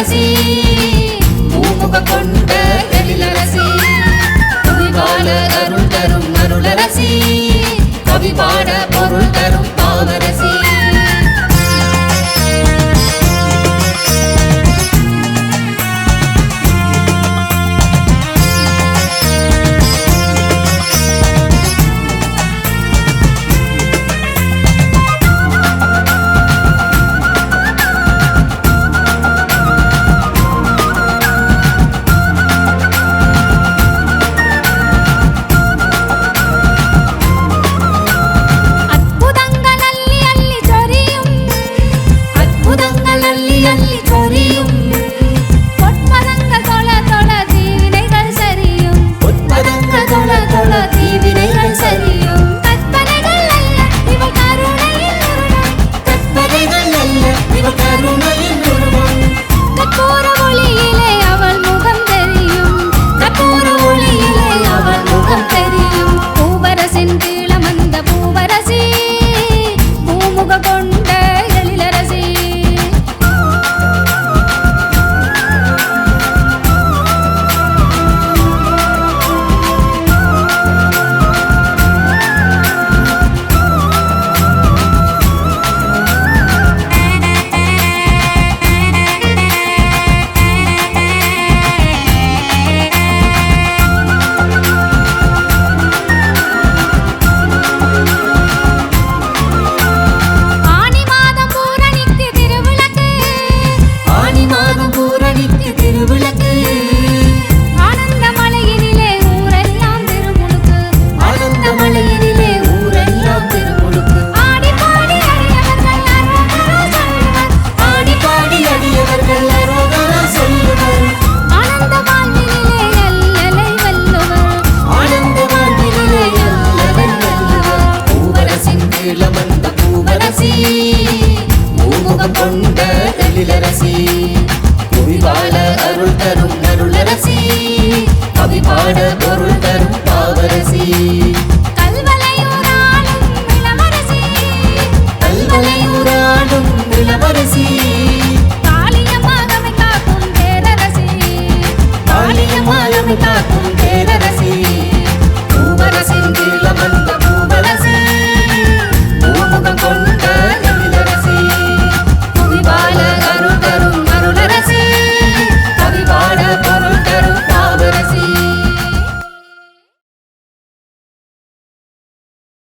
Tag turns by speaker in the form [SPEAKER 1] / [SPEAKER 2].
[SPEAKER 1] அரசி பூமுக கொண்ட எழிலரசி கவிபாட அருள் தரும் அருளரசி கவிபாட பொருள் தரும் பாவரசி.
[SPEAKER 2] தரும்
[SPEAKER 1] அருளரசி கவிபாட
[SPEAKER 2] பொருள் தரும் பாவரசி. கல்வலையூராடும் இளவரசி
[SPEAKER 1] காளியமாக காக்கும் பேரரசி. காளியமாக
[SPEAKER 2] காக்கும்